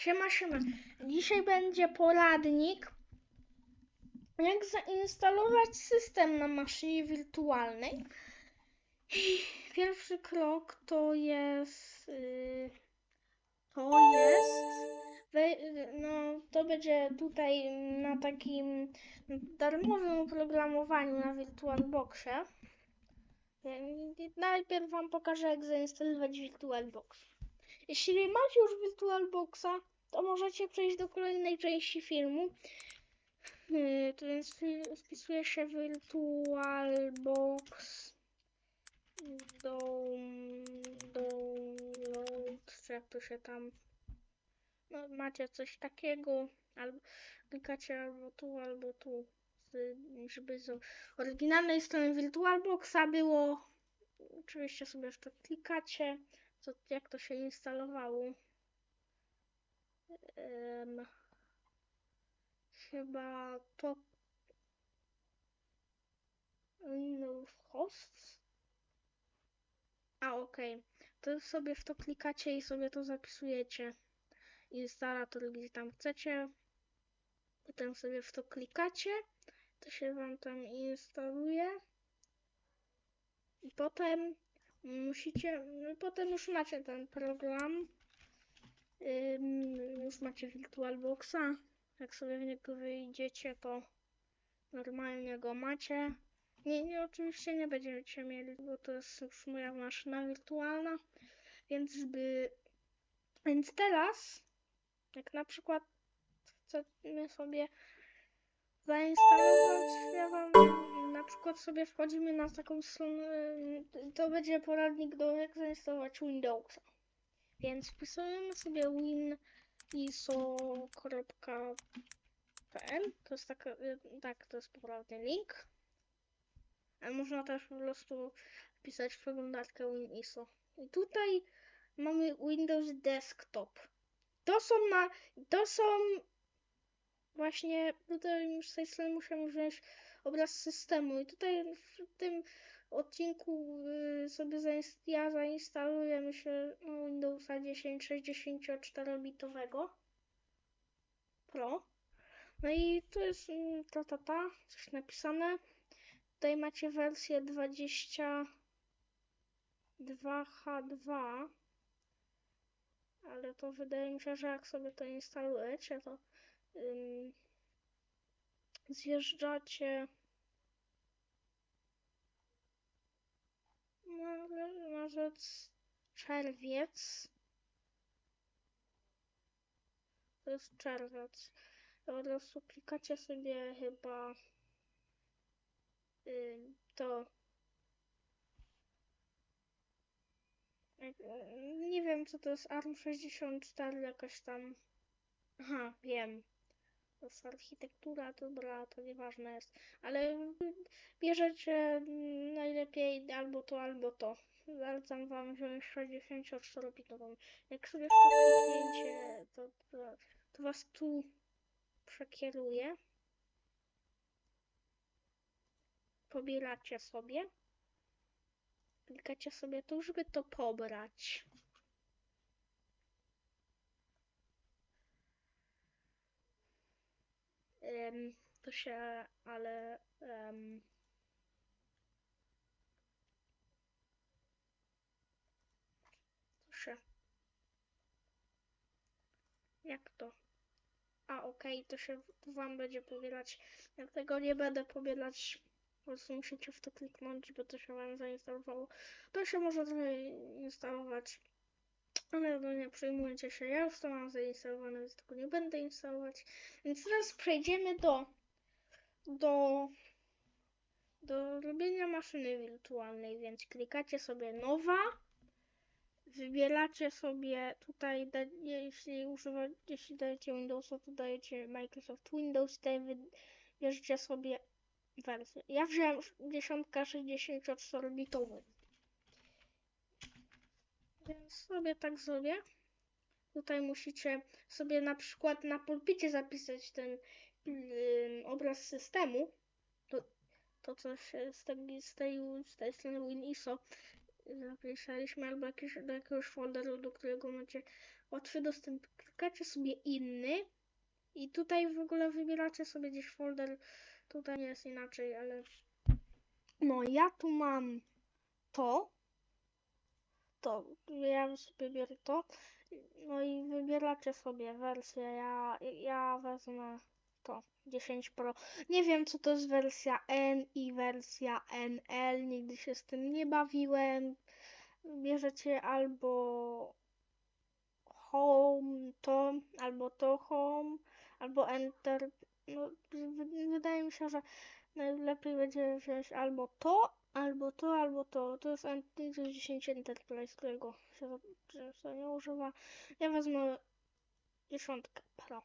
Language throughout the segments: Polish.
Siema, siema. Dzisiaj będzie poradnik, jak zainstalować system na maszynie wirtualnej. Pierwszy krok to jest. y, To jest. No, to będzie tutaj na takim darmowym oprogramowaniu na VirtualBoxie. Najpierw Wam pokażę, jak zainstalować VirtualBox. Jeśli macie już VirtualBoxa, to możecie przejść do kolejnej części filmu. Yy, to więc fi- wpisuje się VirtualBox do download, czy jak to się tam no, macie coś takiego, albo klikacie albo tu, albo tu, żeby z oryginalnej strony VirtualBoxa było. Oczywiście sobie w to klikacie, co, jak to się instalowało. Em, chyba to Windows Hosts. A okej, to sobie w to klikacie i sobie to zapisujecie. Instalator, gdzie tam chcecie. Potem sobie w to klikacie. To się wam tam instaluje. I potem musicie, no potem już macie ten program. Ym, już macie VirtualBoxa. Jak sobie w niego wyjdziecie, to normalnie go macie. Nie, nie, oczywiście nie będziecie mieli, bo to jest już moja maszyna wirtualna. Więc by. Więc teraz, jak na przykład chcemy sobie zainstalować, ja wam na przykład sobie wchodzimy na taką stronę, to będzie poradnik do jak zainstalować Windowsa. Więc wpisujemy sobie winiso.pl To jest taka, y, tak, to jest poprawny link. Ale można też po prostu wpisać przeglądarkę WinISO. I tutaj mamy Windows Desktop. To są na, to są właśnie, tutaj już z tej strony musimy wziąć obraz systemu. I tutaj w tym odcinku y, sobie zainst- ja zainstaluję myślę no, Windowsa 10 64-bitowego Pro. No i tu jest mm, ta, ta, ta, coś napisane. Tutaj macie wersję 22H2. Ale to wydaje mi się, że jak sobie to instalujecie, to ym, zjeżdżacie marzec, czerwiec. To jest czerwiec. Klikacie sobie chyba ym, to. E, Nie wiem co to jest ARM64 jakaś tam. Aha, wiem. Jest architektura, dobra, to nieważne jest. Ale bierzecie najlepiej albo to, albo to. Zalecam wam wziąć 64-bitową. Jak sobie w to kliknięcie, to, to, to was tu przekieruje. Pobieracie sobie. Klikacie sobie tu, żeby to pobrać. Em, to się, ale em, to się. Jak to? A, okej, to się wam będzie pobierać. Ja tego nie będę pobierać. Po prostu musicie w to kliknąć, bo to się wam zainstalowało. To się może trochę instalować. Ale no nie przejmujcie się, ja już to mam zainstalowane, więc tego nie będę instalować. Więc teraz przejdziemy do do do robienia maszyny wirtualnej, więc klikacie sobie nowa, wybieracie sobie tutaj, da, jeśli używa, jeśli dajecie Windowsa, to dajecie Microsoft Windows, tutaj wybierzecie sobie wersję. Ja wziąłem 10 64 bitową. Więc sobie tak zrobię. Tutaj musicie sobie na przykład na pulpicie zapisać ten ym, obraz systemu. To, to co się z tej, z tej, z tej strony WinISO zapisaliśmy albo jakieś, do jakiegoś folderu, do którego macie łatwy dostęp. Klikacie sobie inny i tutaj w ogóle wybieracie sobie gdzieś folder. Tutaj nie jest inaczej, ale no ja tu mam to. To ja sobie biorę to. No i wybieracie sobie wersję. Ja, ja wezmę to 10 Pro. Nie wiem co to jest wersja N i wersja NL. Nigdy się z tym nie bawiłem. Bierzecie albo home to, albo to home, albo enter. No, wydaje mi się, że najlepiej będzie wziąć albo to, albo to, albo to. To jest jest 10 Enterprise, którego się często nie używa. Ja wezmę dziesiątkę Pro.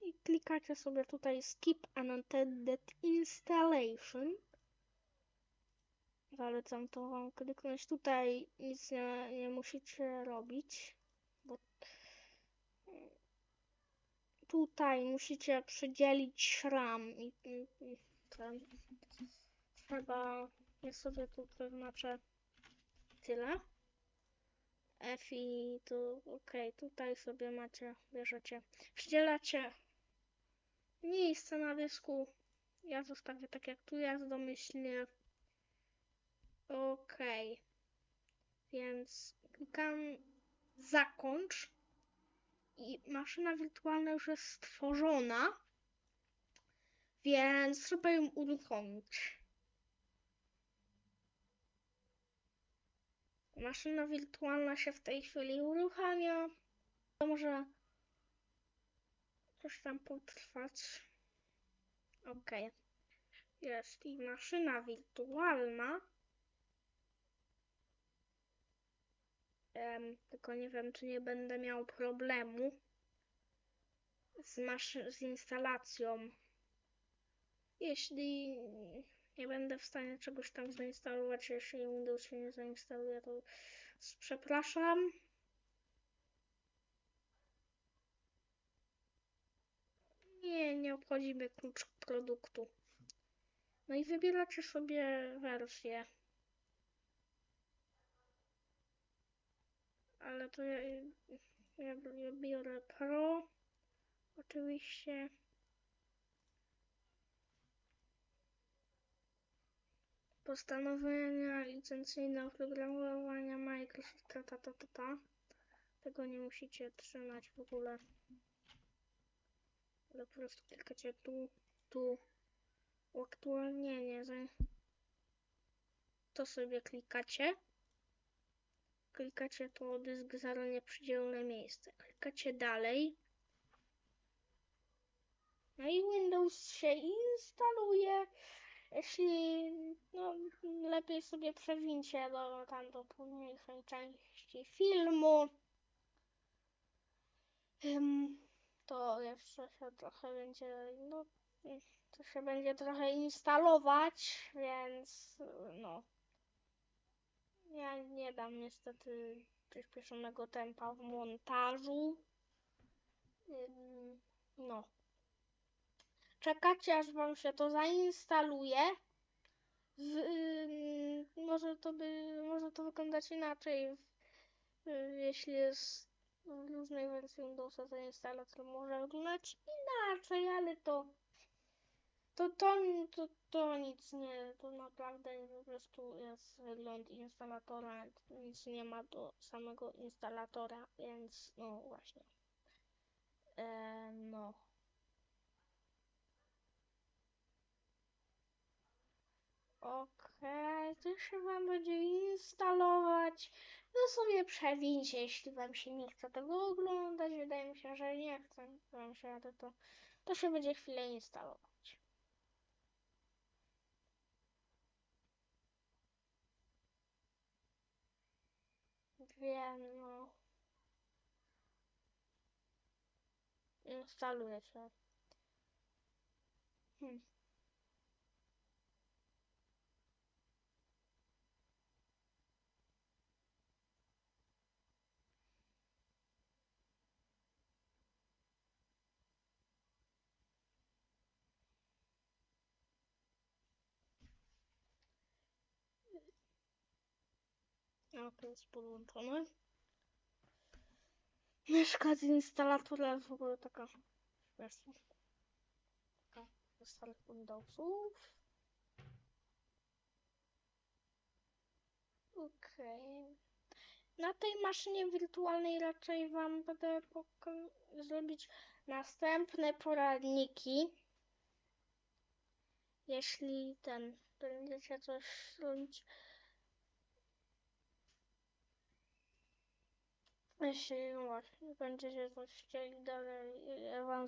I klikacie sobie tutaj Skip Unintended Installation. Zalecam to wam kliknąć. Tutaj nic nie, nie musicie robić, bo tutaj musicie przydzielić RAM i, i, i. Trzeba, ja sobie tu zaznaczę tyle. F i tu, ok, tutaj sobie macie, bierzecie, przydzielacie miejsce na dysku. Ja zostawię tak jak tu jest domyślnie. Ok, więc klikam zakończ i maszyna wirtualna już jest stworzona, więc trzeba ją uruchomić. Maszyna wirtualna się w tej chwili uruchamia. To może coś tam potrwać. Ok. Jest i maszyna wirtualna. Em, tylko nie wiem, czy nie będę miał problemu z, maszy- z instalacją. Jeśli nie będę w stanie czegoś tam zainstalować, jeśli Windows się nie zainstaluje, to przepraszam. Nie, nie obchodzi mnie klucz produktu. No i wybieracie sobie wersję. Ale to ja, ja, ja biorę Pro. Oczywiście. Postanowienia licencyjne oprogramowania Microsoft, ta, ta, ta, ta. Tego nie musicie trzymać w ogóle. Ale po prostu klikacie tu, tu. Uaktualnienie. za- To sobie klikacie. Klikacie to dysk 0 nieprzydzielone miejsce. Klikacie dalej. No i Windows się instaluje. Jeśli no, lepiej sobie przewincie do tam do późniejszej części filmu. To jeszcze się trochę będzie, no, to się będzie trochę instalować, więc no. Ja nie dam niestety przyspieszonego tempa w montażu. No. Czekacie aż wam się to zainstaluje. W, ym, może to by, może to wyglądać inaczej. W, y, jeśli jest w różnej wersji Windowsa zainstalator może wyglądać inaczej, ale to to, to, to, to nic nie, to naprawdę po prostu jest wygląd instalatora, nic nie ma do samego instalatora, więc no właśnie. E, no. Okej, to się wam będzie instalować. No sobie przewincie, jeśli wam się nie chce tego oglądać. Wydaje mi się, że nie chce wam się, ale to, to się będzie chwilę instalować. Wiem, no. Instaluje się. Hmm. Jest podłączone. Myszka z instalatora w ogóle taka. Wiesz, taka ze starych Windowsów. Okej. Na tej maszynie wirtualnej raczej wam będę zrobić następne poradniki. Jeśli ten będziecie coś robić. Jeśli właśnie, będziecie coś chcieli dalej, ja wam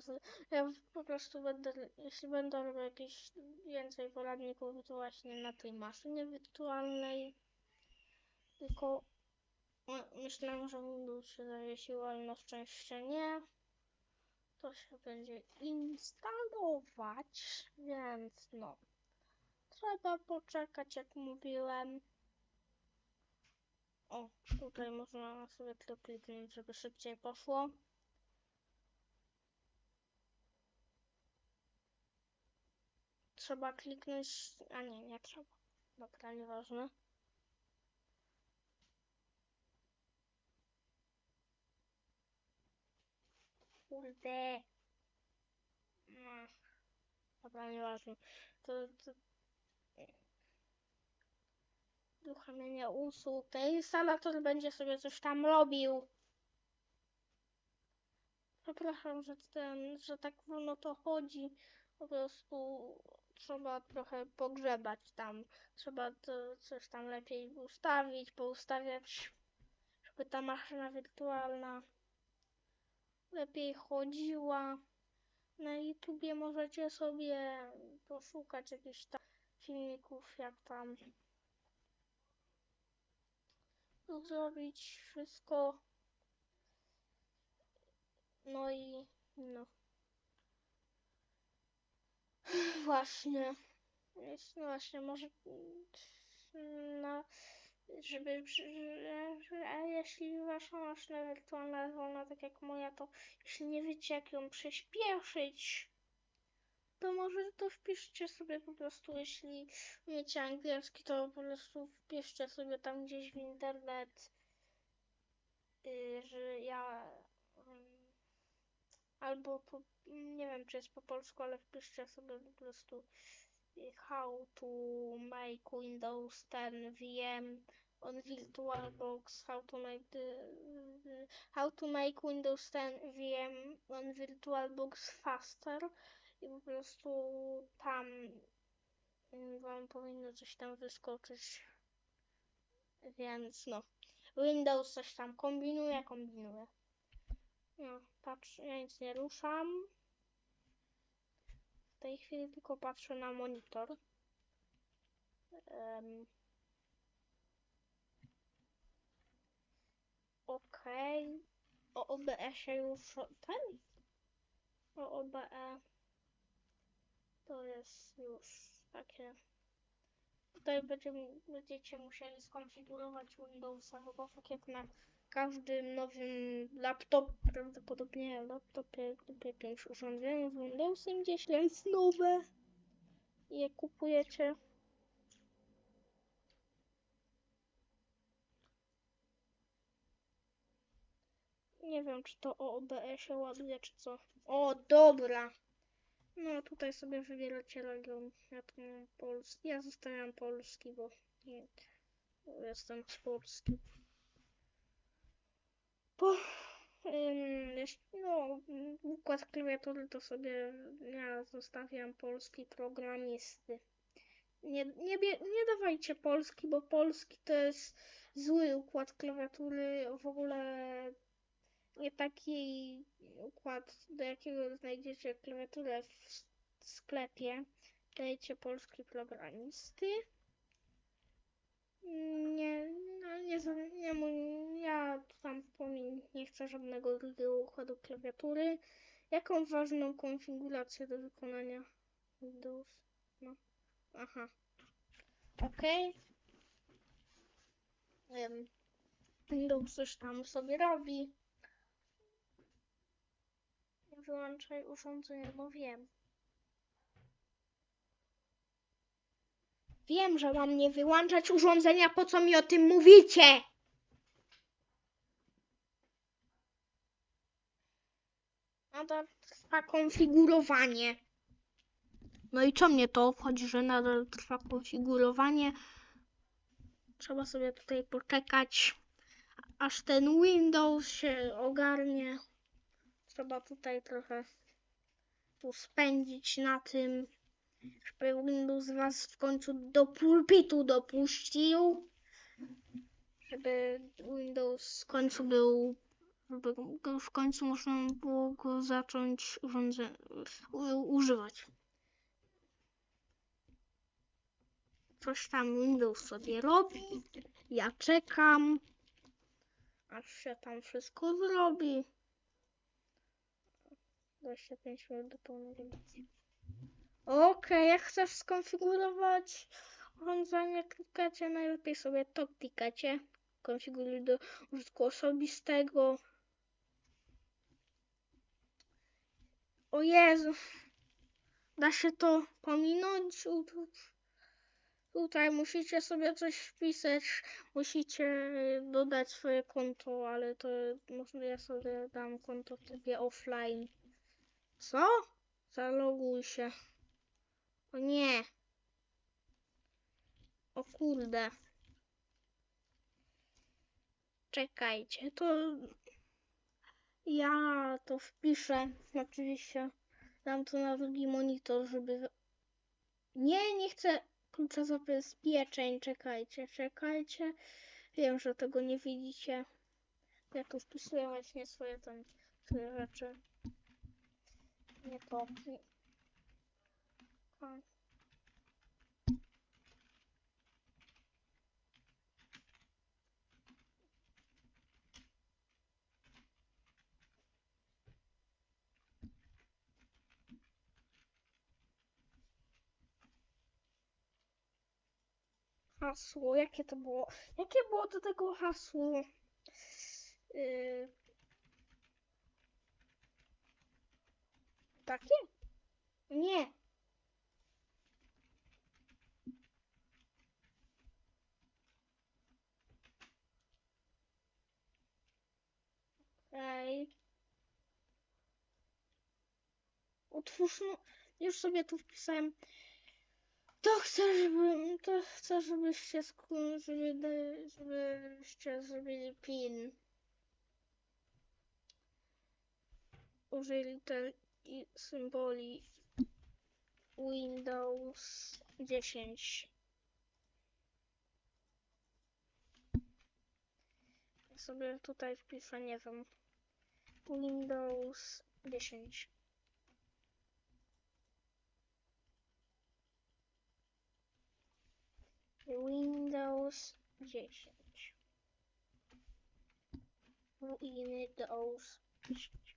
ja po prostu będę, jeśli będę robił jakieś więcej poradników, to właśnie na tej maszynie wirtualnej. Tylko myślałem, że Windows się zawiesił, ale na szczęście nie. To się będzie instalować, więc no. Trzeba poczekać, jak mówiłem. O, tutaj można sobie to kliknąć, żeby szybciej poszło. Trzeba kliknąć, a nie, nie trzeba. Dobra, nieważne. Kurde. No. Dobra, nieważne. To, to... Uruchamiania usług. Instalator będzie sobie coś tam robił. Przepraszam, że ten, że tak wolno to chodzi. Po prostu trzeba trochę pogrzebać tam. Trzeba coś tam lepiej ustawić, poustawiać, żeby ta maszyna wirtualna lepiej chodziła. Na YouTubie możecie sobie poszukać jakichś tam filmików, jak tam zrobić wszystko. No i no. Właśnie. Jest, no właśnie, może no, żeby, że- a jeśli wasza maszyna wirtualna jest wolna, tak jak moja, to jeśli nie wiecie, jak ją przyspieszyć, to może to wpiszcie sobie po prostu, jeśli umiecie angielski, to po prostu wpiszcie sobie tam gdzieś w internet, y, że ja albo po, nie wiem, czy jest po polsku, ale wpiszcie sobie po prostu y, how to make Windows 10 VM on VirtualBox, how to make the, the how to make Windows 10 VM on VirtualBox faster i po prostu tam wam powinno coś tam wyskoczyć. Więc no. Windows coś tam kombinuje, kombinuje. No, patrz, ja nic nie ruszam. W tej chwili tylko patrzę na monitor. Em, Okej. O OBS-ie już ten? O OBE to jest już takie. Tutaj będziemy, będziecie musieli skonfigurować Windowsa chyba tak jak na każdym nowym laptopie, prawdopodobnie laptopie lub jakimś urządzeniu z Windowsem gdzieś jest nowe i je kupujecie. Nie wiem, czy to o OBS-ie ładuje, czy co. O, dobra. No, tutaj sobie wybieracie region. Ja tu mam polski. Ja zostawiam polski, bo nie, bo jestem z Polski. Po, no, układ klawiatury to sobie ja zostawiam polski programisty. Nie, nie, nie dawajcie polski, bo polski to jest zły układ klawiatury. W ogóle taki układ, do jakiego znajdziecie klawiaturę w sklepie. Dajcie polski programisty. Nie, no nie, nie, mu- ja tam nie chcę żadnego drugiego układu klawiatury. Jaką ważną konfigurację do wykonania Windows? No. Aha. Okej. Em, Windows coś tam sobie robi. Wyłączaj urządzenia, no wiem. Wiem, że mam nie wyłączać urządzenia, po co mi o tym mówicie? Nadal trwa konfigurowanie. No i co mnie to obchodzi, że nadal trwa konfigurowanie? Trzeba sobie tutaj poczekać, aż ten Windows się ogarnie. Trzeba tutaj trochę spędzić na tym, żeby Windows was w końcu do pulpitu dopuścił. Żeby Windows w końcu był, żeby w końcu można było go zacząć urządze, u, używać. Coś tam Windows sobie robi. Ja czekam, aż się tam wszystko zrobi. 25 minut do pełnej edycji. Okej, jak chcesz skonfigurować urządzenie, klikacie, najlepiej sobie to klikacie. Konfiguruj do użytku osobistego. O Jezu, da się to pominąć? Tutaj musicie sobie coś wpisać, musicie dodać swoje konto, ale to ja sobie dam konto w trybie offline. Co? Zaloguj się. O nie. O kurde. Czekajcie, to ja to wpiszę. Oczywiście dam to na drugi monitor, żeby. Nie, nie chcę klucza zabezpieczeń. Czekajcie, czekajcie. Wiem, że tego nie widzicie. Ja tu wpisuję właśnie swoje tam swoje rzeczy. Nie. A. Hasło, jakie to było? Jakie było do tego hasło? Yy... Takie? Nie. Ej. Utwórz, no, już sobie tu wpisałem. To chcę, żeby, to chcę, żebyście, żeby, żebyście zrobili pin. Użyj liter i symboli Windows 10. Ja sobie tutaj wpiszę, nie wiem, Windows 10. Windows 10. Windows 10.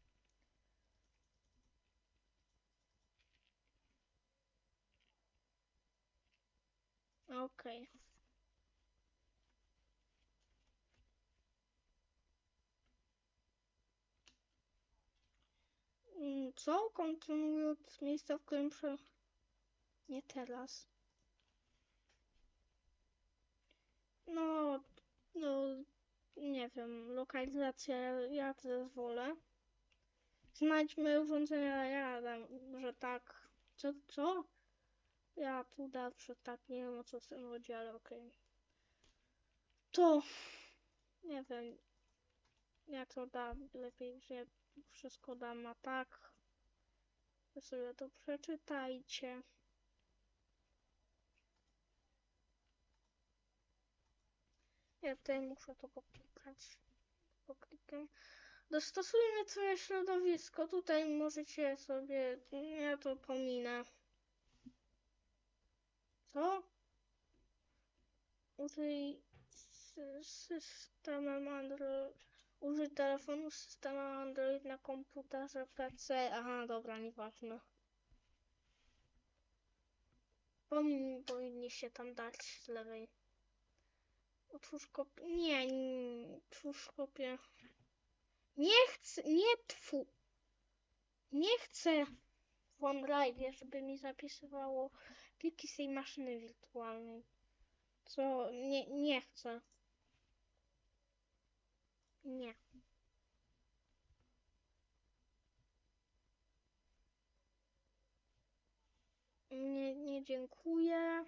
Okej. Mm, Co? Kontynuując miejsce, w którym prze... Nie teraz. No, no, nie wiem, lokalizacja, ja to zezwolę. Znajdźmy urządzenia, ja dam, że tak. Co, co? Ja tu dam, że tak, nie wiem o co w tym chodzi, ale okej. To, nie wiem, ja to dam, lepiej, że wszystko dam na tak. Wy sobie to przeczytajcie. Ja tutaj muszę to poklikać. Poklikam. Dostosujmy całe środowisko. Tutaj możecie sobie. Ja to pominę. Co? Użyj systemem Android. Użyj telefonu z systemem Android na komputerze PC. Aha, dobra, nieważne. Powin, powinniście tam dać z lewej. Otwórz kopię. Nie, nie, otwórz kopię. Nie chcę, nie twu. Nie chcę w OneDrive, żeby mi zapisywało pliki z tej maszyny wirtualnej. Co nie, nie chcę. Nie. Nie, nie dziękuję.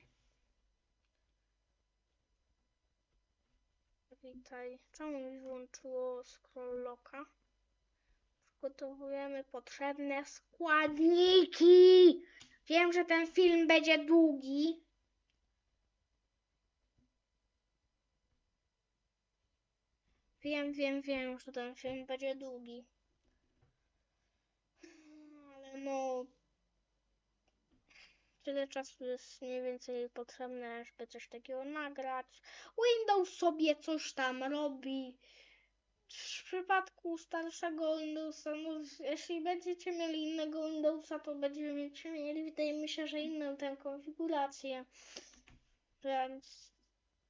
Witaj. Czemu mi włączyło scroll locka? Przygotowujemy potrzebne składniki. Wiem, że ten film będzie długi. Wiem, wiem, wiem, że ten film będzie długi. Ale no. Tyle czasu jest mniej więcej potrzebne, żeby coś takiego nagrać. Windows sobie coś tam robi. W przypadku starszego Windowsa, no, jeśli będziecie mieli innego Windowsa, to będziecie mieli, wydaje mi się, że inną tę konfigurację. Więc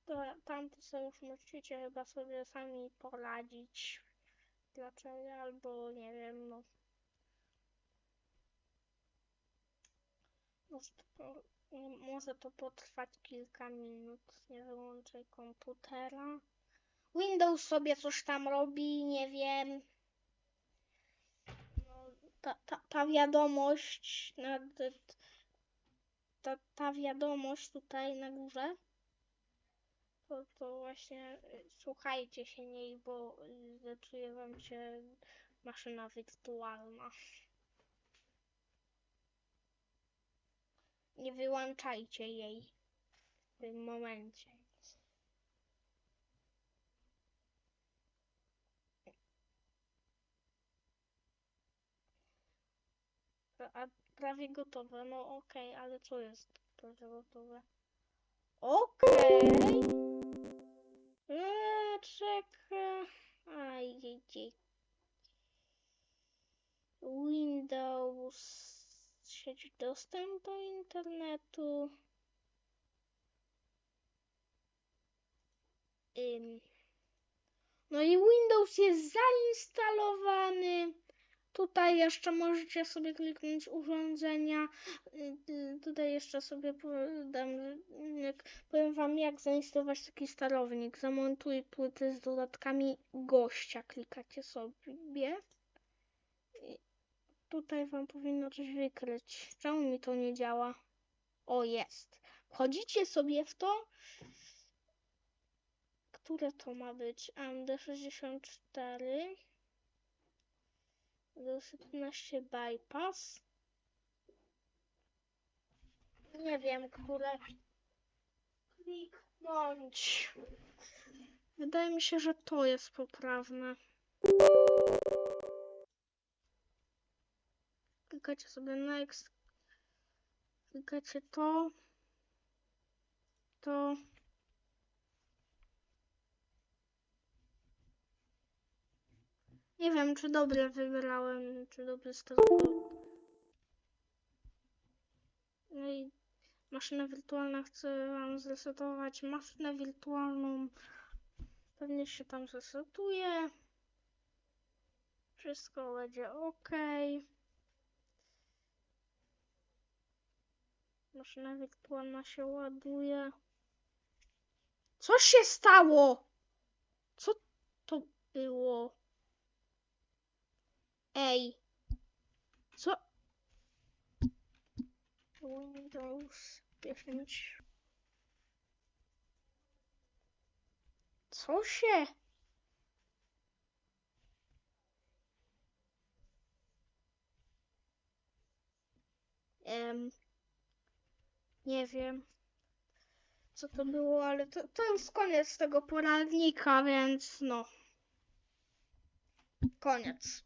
to, tam to sobie już musicie chyba sobie sami poradzić. Dlaczego? Albo nie wiem, no. Może to, może to potrwać kilka minut. Nie wyłączaj komputera. Windows sobie coś tam robi, nie wiem. No, ta, ta, ta wiadomość, ta, ta wiadomość tutaj na górze, to, to właśnie y, słuchajcie się niej, bo y, zepsuje wam się maszyna wirtualna. Nie wyłączajcie jej w tym momencie. A prawie gotowe, no okej, ale co jest prawie gotowe? Okej. Eee, czekaj. Windows. Sieć dostęp do internetu. Ym. No i Windows jest zainstalowany. Tutaj jeszcze możecie sobie kliknąć urządzenia. Y, y, Tutaj jeszcze sobie jak, powiem wam jak zainstalować taki sterownik. Zamontuj płyty z dodatkami gościa. Klikacie sobie. I Tutaj wam powinno coś wykryć. Czemu mi to nie działa? O, jest. Wchodzicie sobie w to. Które to ma być? AMD64. Windows 11 bypass. Nie wiem, które kliknąć. Wydaje mi się, że to jest poprawne. Klikacie sobie next. Klikacie to. To. Nie wiem, czy dobrze wybrałem, czy dobrze startowałem. No i maszyna wirtualna chce wam zresetować maszynę wirtualną. Pewnie się tam zresetuje. Wszystko będzie ok. Maszyna wirtualna się ładuje. Co się stało? Co to było? Ej. Co? Windows 10. Co się? Em, nie wiem, co to było, ale to, to jest koniec tego poradnika, więc no. Koniec.